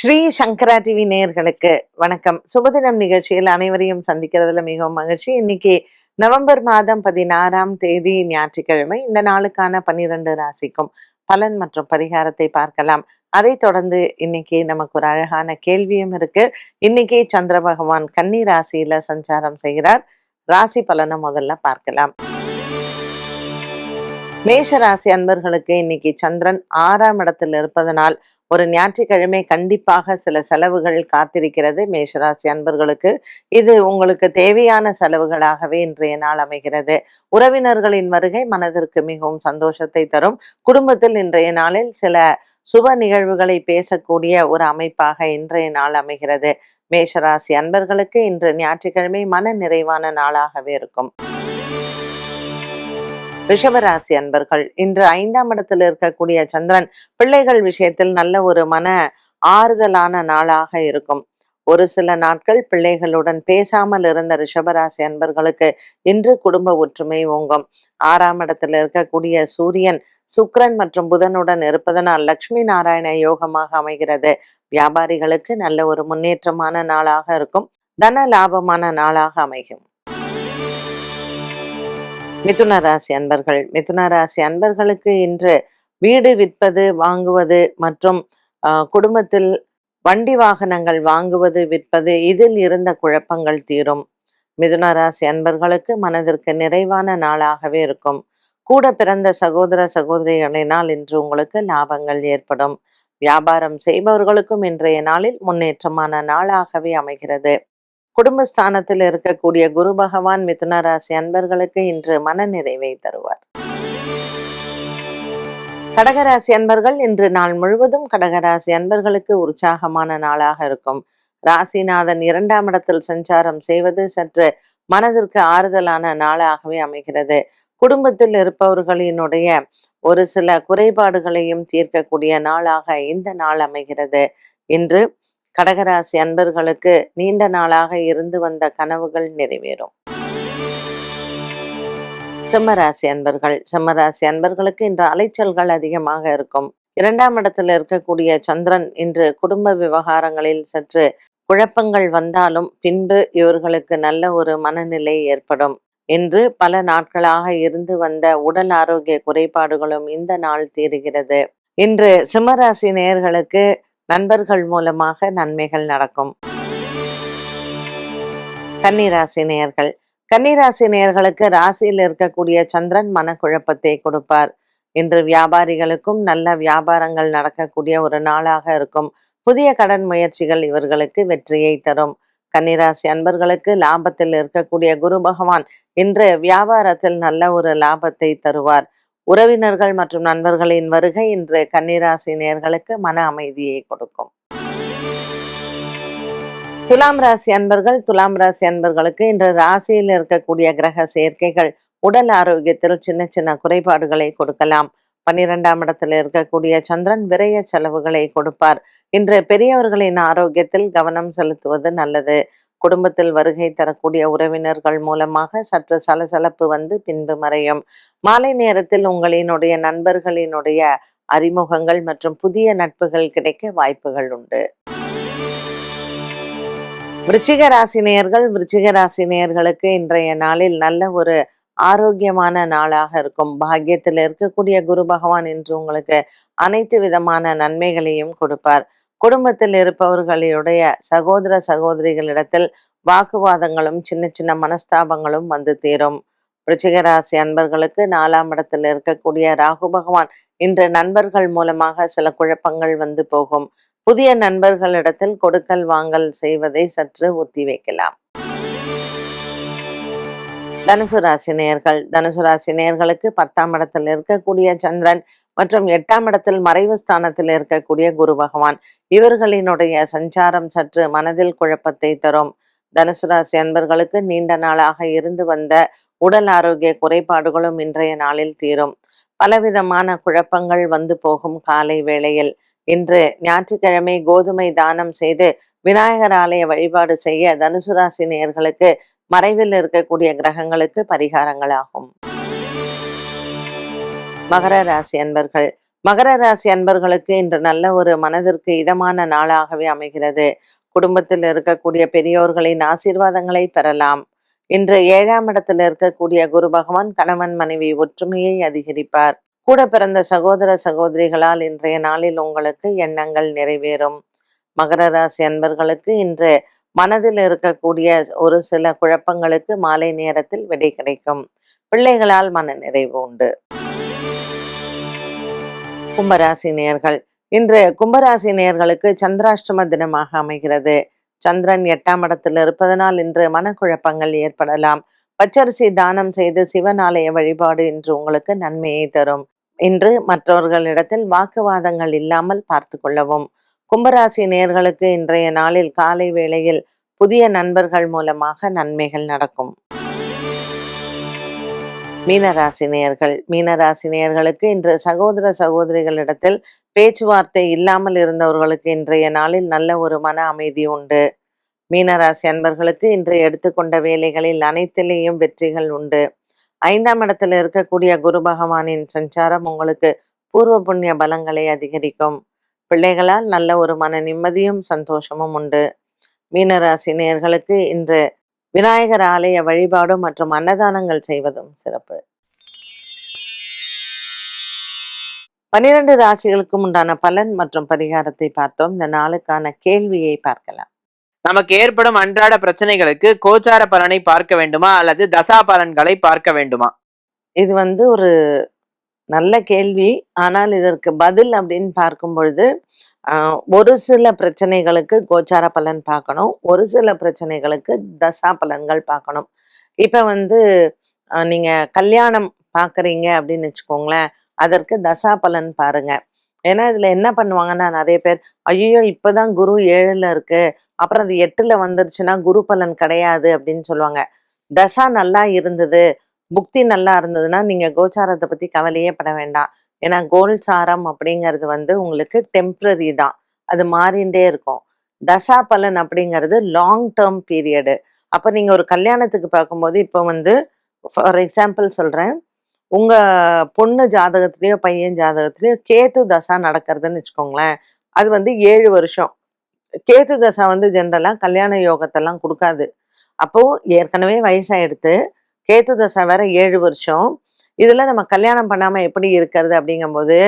ஸ்ரீ சங்கரா TV நேயர்களுக்கு வணக்கம். சுபதினம் நிகழ்ச்சியில் அனைவரையும் சந்திக்கிறதுல மிகவும் மகிழ்ச்சி. இன்னைக்கு நவம்பர் மாதம் பதினாறாம் தேதி ஞாயிற்றுக்கிழமை. இந்த நாளுக்கான பன்னிரண்டு ராசிக்கும் பலன் மற்றும் பரிகாரத்தை பார்க்கலாம். அதை தொடர்ந்து இன்னைக்கு நமக்கு ஒரு அழகான கேள்வியும் இருக்கு. இன்னைக்கு சந்திர பகவான் கன்னி ராசியில சஞ்சாரம் செய்கிறார். ராசி பலனை முதல்ல பார்க்கலாம். மேஷ ராசி அன்பர்களுக்கு இன்னைக்கு சந்திரன் ஆறாம் இடத்தில் இருப்பதனால் ஒரு ஞாயிற்றுக்கிழமை கண்டிப்பாக சில செலவுகள் காத்திருக்கிறது மேஷராசி அன்பர்களுக்கு. இது உங்களுக்கு தேவையான செலவுகளாகவே இன்றைய நாள் அமைகிறது. உறவினர்களின் வருகை மனதிற்கு மிகவும் சந்தோஷத்தை தரும். குடும்பத்தில் இன்றைய நாளில் சில சுப நிகழ்வுகளை பேசக்கூடிய ஒரு அமைப்பாக இன்றைய நாள் அமைகிறது. மேஷராசி அன்பர்களுக்கு இன்று ஞாயிற்றுக்கிழமை மன நிறைவான நாளாகவே இருக்கும். ரிஷபராசி அன்பர்கள் இன்று ஐந்தாம் இடத்தில் இருக்கக்கூடிய சந்திரன் பிள்ளைகள் விஷயத்தில் நல்ல ஒரு மன ஆறுதலான நாளாக இருக்கும். ஒரு சில நாட்கள் பிள்ளைகளுடன் பேசாமல் இருந்த ரிஷபராசி அன்பர்களுக்கு இன்று குடும்ப ஒற்றுமை ஓங்கும். ஆறாம் இடத்தில் இருக்கக்கூடிய சூரியன் சுக்ரன் மற்றும் புதனுடன் இருப்பதனால் லக்ஷ்மி நாராயண யோகமாக அமைகிறது. வியாபாரிகளுக்கு நல்ல ஒரு முன்னேற்றமான நாளாக இருக்கும். தன லாபமான நாளாக அமையும். மிதுன ராசி அன்பர்கள். மிதுன ராசி அன்பர்களுக்கு இன்று வீடு விற்பது வாங்குவது மற்றும் குடும்பத்தில் வண்டி வாகனங்கள் வாங்குவது விற்பது இதில் இருந்த குழப்பங்கள் தீரும். மிதுன ராசி அன்பர்களுக்கு மனதிற்கு நிறைவான நாளாகவே இருக்கும். கூட பிறந்த சகோதர சகோதரிகளினால் இன்று உங்களுக்கு லாபங்கள் ஏற்படும். வியாபாரம் செய்பவர்களுக்கும் இன்றைய நாளில் முன்னேற்றமான நாளாகவே அமைகிறது. குடும்பஸ்தானத்தில் இருக்கக்கூடிய குரு பகவான் மிதுன ராசி அன்பர்களுக்கு இன்று மன நிறைவை தருவார். கடகராசி அன்பர்கள் இன்று நாள் முழுவதும் கடகராசி அன்பர்களுக்கு உற்சாகமான நாளாக இருக்கும். ராசிநாதன் இரண்டாம் இடத்தில் சஞ்சாரம் செய்வது சற்று மனதிற்கு ஆறுதலான நாளாகவே அமைகிறது. குடும்பத்தில் இருப்பவர்களினுடைய ஒரு சில குறைபாடுகளையும் தீர்க்கக்கூடிய நாளாக இந்த நாள் அமைகிறது. இன்று கடகராசி அன்பர்களுக்கு நீண்ட நாளாக இருந்து வந்த கனவுகள் நிறைவேறும். சிம்மராசி அன்பர்கள் சிம்மராசி அன்பர்களுக்கு இன்று அலைச்சல்கள் அதிகமாக இருக்கும். இரண்டாம் இடத்தில் இருக்கக்கூடிய சந்திரன் இன்று குடும்ப விவகாரங்களில் சற்று குழப்பங்கள் வந்தாலும் பின்பு இவர்களுக்கு நல்ல ஒரு மனநிலை ஏற்படும். இன்று பல நாட்களாக இருந்து வந்த உடல் ஆரோக்கிய குறைபாடுகளும் இந்த நாள் தீருகிறது. இன்று சிம்மராசி நேயர்களுக்கு நண்பர்கள் மூலமாக நன்மைகள் நடக்கும். கன்னிராசி நேயர்கள். கன்னிராசி நேயர்களுக்கு ராசியில் இருக்கக்கூடிய சந்திரன் மனக்குழப்பத்தை கொடுப்பார். இன்று வியாபாரிகளுக்கும் நல்ல வியாபாரங்கள் நடக்கக்கூடிய ஒரு நாளாக இருக்கும். புதிய கடன் முயற்சிகள் இவர்களுக்கு வெற்றியை தரும். கன்னிராசி அன்பர்களுக்கு லாபத்தில் இருக்கக்கூடிய குரு பகவான் இன்று வியாபாரத்தில் நல்ல ஒரு லாபத்தை தருவார். உறவினர்கள் மற்றும் நண்பர்களின் வருகை இன்று கன்னிராசி நேர்களுக்கு மன அமைதியை கொடுக்கும். துலாம் ராசி அன்பர்கள் துலாம் ராசி அன்பர்களுக்கு இன்று ராசியில் இருக்கக்கூடிய கிரக சேர்க்கைகள் உடல் ஆரோக்கியத்தில் சின்ன சின்ன குறைபாடுகளை கொடுக்கலாம். பன்னிரெண்டாம் இடத்தில் இருக்கக்கூடிய சந்திரன் விரைய செலவுகளை கொடுப்பார். இன்று பெரியவர்களின் ஆரோக்கியத்தில் கவனம் செலுத்துவது நல்லது. குடும்பத்தில் வருகை தரக்கூடிய உறவினர்கள் மூலமாக சற்று சலசலப்பு வந்து பின்பு மறையும். மாலை நேரத்தில் உங்களினுடைய நண்பர்களினுடைய அறிமுகங்கள் மற்றும் புதிய நட்புகள் கிடைக்க வாய்ப்புகள் உண்டு. விருச்சிக ராசினியர்கள் விருச்சிக ராசினியர்களுக்கு இன்றைய நாளில் நல்ல ஒரு ஆரோக்கியமான நாளாக இருக்கும். பாக்கியத்தில் இருக்கக்கூடிய குரு பகவான் என்று உங்களுக்கு அனைத்து விதமான நன்மைகளையும் கொடுப்பார். குடும்பத்தில் இருப்பவர்களுடைய சகோதர சகோதரிகளிடத்தில் வாக்குவாதங்களும் சின்ன சின்ன மனஸ்தாபங்களும் வந்து தீரும். ரிச்சிகராசி அன்பர்களுக்கு நாலாம் இடத்தில் இருக்கக்கூடிய ராகு பகவான் இன்று நண்பர்கள் மூலமாக சில குழப்பங்கள் வந்து போகும். புதிய நண்பர்களிடத்தில் கொடுக்கல் வாங்கல் செய்வதை சற்று ஒத்தி வைக்கலாம். தனுசு ராசி நேர்கள் தனுசு ராசி நேர்களுக்கு பத்தாம் இடத்தில் இருக்கக்கூடிய சந்திரன் மற்றும் எட்டாம் இடத்தில் மறைவு ஸ்தானத்தில் இருக்கக்கூடிய குரு பகவான். இவர்களினுடைய சஞ்சாரம் சற்று மனதில் குழப்பத்தை தரும். தனுசு ராசி அன்பர்களுக்கு நீண்ட நாளாக இருந்து வந்த உடல் ஆரோக்கிய குறைபாடுகளும் இன்றைய நாளில் தீரும். பலவிதமான குழப்பங்கள் வந்து போகும் காலை வேளையில். இன்று ஞாயிற்றுக்கிழமை கோதுமை தானம் செய்து விநாயகர் ஆலய வழிபாடு செய்ய தனுசு ராசி நேயர்களுக்கு மறைவில் இருக்கக்கூடிய கிரகங்களுக்கு பரிகாரங்களாகும் மகர ராசி அன்பர்கள். மகர ராசி அன்பர்களுக்கு இன்று நல்ல ஒரு மனதிற்கு இதமான நாளாகவே அமைகிறது. குடும்பத்தில் இருக்கக்கூடிய பெரியோர்களின் ஆசீர்வாதங்களை பெறலாம். இன்று ஏழாம் இடத்தில் இருக்கக்கூடிய குரு பகவான் கணவன் மனைவி ஒற்றுமையை அதிகரிப்பார். கூட பிறந்த சகோதர சகோதரிகளால் இன்றைய நாளில் உங்களுக்கு எண்ணங்கள் நிறைவேறும். மகர ராசி அன்பர்களுக்கு இன்று மனதில் இருக்கக்கூடிய ஒரு சில குழப்பங்களுக்கு மாலை நேரத்தில் விடை கிடைக்கும். பிள்ளைகளால் மன நிறைவு உண்டு. கும்பராசி நேர்கள் இன்று கும்பராசி நேர்களுக்கு சந்திராஷ்டம தினமாக அமைகிறது. சந்திரன் எட்டாம் இடத்தில் இருப்பதனால் இன்று மனக்குழப்பங்கள் ஏற்படலாம். பச்சரிசி தானம் செய்து சிவன் ஆலய வழிபாடு இன்று உங்களுக்கு நன்மையை தரும். இன்று மற்றவர்களிடத்தில் வாக்குவாதங்கள் இல்லாமல் பார்த்து கொள்ளவும். கும்பராசி நேர்களுக்கு இன்றைய நாளில் காலை வேளையில் புதிய நண்பர்கள் மூலமாக நன்மைகள் நடக்கும். மீனராசினியர்கள். மீனராசினியர்களுக்கு இன்று சகோதர சகோதரிகளிடத்தில் பேச்சுவார்த்தை இல்லாமல் இருந்தவர்களுக்கு இன்றைய நாளில் நல்ல ஒரு மன அமைதி உண்டு. மீனராசி அன்பர்களுக்கு இன்று எடுத்துக்கொண்ட வேலைகளில் அனைத்திலேயும் வெற்றிகள் உண்டு. ஐந்தாம் இடத்தில் இருக்கக்கூடிய குரு பகவானின் சஞ்சாரம் உங்களுக்கு பூர்வ புண்ணிய பலங்களை அதிகரிக்கும். பிள்ளைகளால் நல்ல ஒரு மன நிம்மதியும் சந்தோஷமும் உண்டு. மீனராசினியர்களுக்கு இன்று விநாயகர் ஆலய வழிபாடும் மற்றும் அன்னதானங்கள் செய்வதும் சிறப்பு. பனிரெண்டு ராசிகளுக்கும் உண்டான பலன் மற்றும் பரிகாரத்தை பார்த்தோம். இந்த நாளுக்கான கேள்வியை பார்க்கலாம். நமக்கு ஏற்படும் அன்றாட பிரச்சனைகளுக்கு கோச்சார பலனை பார்க்க வேண்டுமா? அல்லது தசா பலன்களை பார்க்க வேண்டுமா? இது வந்து ஒரு நல்ல கேள்வி. ஆனால் இதற்கு பதில் அப்படின்னு பார்க்கும் பொழுது ஒரு சில பிரச்சனைகளுக்கு கோச்சார பலன் பார்க்கணும். ஒரு சில பிரச்சனைகளுக்கு தசா பலன்கள் பார்க்கணும். இப்போ வந்து நீங்கள் கல்யாணம் பார்க்குறீங்க அப்படின்னு வச்சுக்கோங்களேன் அதற்கு தசா பலன் பாருங்க. ஏன்னா இதில் என்ன பண்ணுவாங்கன்னா நிறைய பேர் ஐயோ இப்பதான் குரு ஏழில் இருக்கு. அப்புறம் அது எட்டில் வந்துருச்சுன்னா குரு பலன் கிடையாது அப்படின்னு சொல்லுவாங்க. தசா நல்லா இருந்தது புக்தி நல்லா இருந்ததுன்னா நீங்கள் கோச்சாரத்தை பற்றி கவலையே பட வேண்டாம். ஏன்னா கோல்சாரம் அப்படிங்கிறது வந்து உங்களுக்கு டெம்பரரி தான். அது மாறிண்டே இருக்கும். தசா பலன் அப்படிங்கிறது லாங் டேர்ம் பீரியடு அப்போ நீங்கள் ஒரு கல்யாணத்துக்கு பார்க்கும்போது இப்போ வந்து ஃபார் எக்ஸாம்பிள் சொல்கிறேன் உங்கள் பொண்ணு ஜாதகத்துலேயோ பையன் ஜாதகத்துலேயோ கேத்து தசா நடக்கிறதுன்னு வச்சுக்கோங்களேன். அது வந்து ஏழு வருஷம். கேத்து தசா வந்து ஜென்ரலாக கல்யாண யோகத்தெல்லாம் கொடுக்காது. அப்போது ஏற்கனவே வயசாயிடுத்து கேத்து தசை வேற ஏழு வருஷம். இதெல்லாம் நம்ம கல்யாணம் பண்ணாம எப்படி இருக்கிறது அப்படிங்கும்போது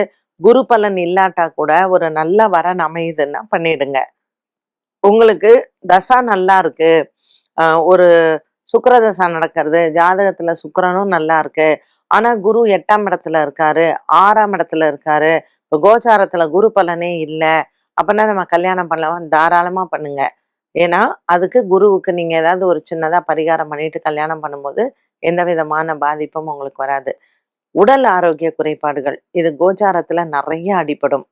குரு பலன் இல்லாட்டா கூட ஒரு நல்ல வரன் அமையுதுன்னா பண்ணிடுங்க. உங்களுக்கு தசா நல்லா இருக்கு. ஒரு சுக்கர தசா நடக்கிறது ஜாதகத்துல சுக்கரனும் நல்லா இருக்கு. ஆனா குரு எட்டாம் இடத்துல இருக்காரு ஆறாம் இடத்துல இருக்காரு. இப்போ கோச்சாரத்துல குரு பலனே இல்லை. அப்படின்னா நம்ம கல்யாணம் பண்ணலாம் தாராளமா பண்ணுங்க. ஏன்னா அதுக்கு குருவுக்கு நீங்க ஏதாவது ஒரு சின்னதாக பரிகாரம் பண்ணிட்டு கல்யாணம் பண்ணும்போது எந்த விதமான பாதிப்பும் உங்களுக்கு வராது. உடல் ஆரோக்கிய குறைபாடுகள் இது கோச்சாரத்துல நிறைய அடிப்படும்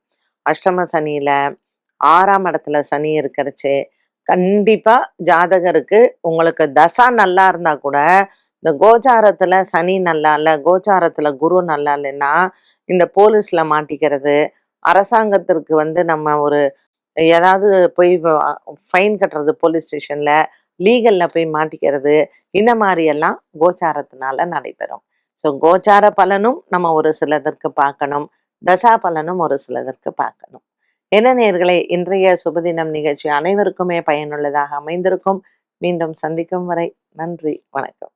அஷ்டம சனியில ஆறாம் இடத்துல சனி இருக்கிறச்சு கண்டிப்பாக ஜாதகருக்கு உங்களுக்கு தசா நல்லா இருந்தால் கூட இந்த கோச்சாரத்தில் சனி நல்லா இல்லை கோச்சாரத்தில் குரு நல்லா இல்லைன்னா இந்த போலீஸ்ல மாட்டிக்கிறது அரசாங்கத்திற்கு வந்து நம்ம ஒரு ஏதாவது போய் ஃபைன் கட்டுறது போலீஸ் ஸ்டேஷன்ல லீகல்ல போய் மாட்டிக்கிறது இந்த மாதிரி எல்லாம் கோச்சாரத்தினால நடைபெறும். ஸோ கோச்சார பலனும் நம்ம ஒரு சிலதற்கு பார்க்கணும். தசா பலனும் ஒரு சிலதற்கு பார்க்கணும். என்ன நேர்களை இன்றைய சுபதினம் நிகழ்ச்சி அனைவருக்குமே பயனுள்ளதாக அமைந்திருக்கும். மீண்டும் சந்திக்கும் வரை நன்றி வணக்கம்.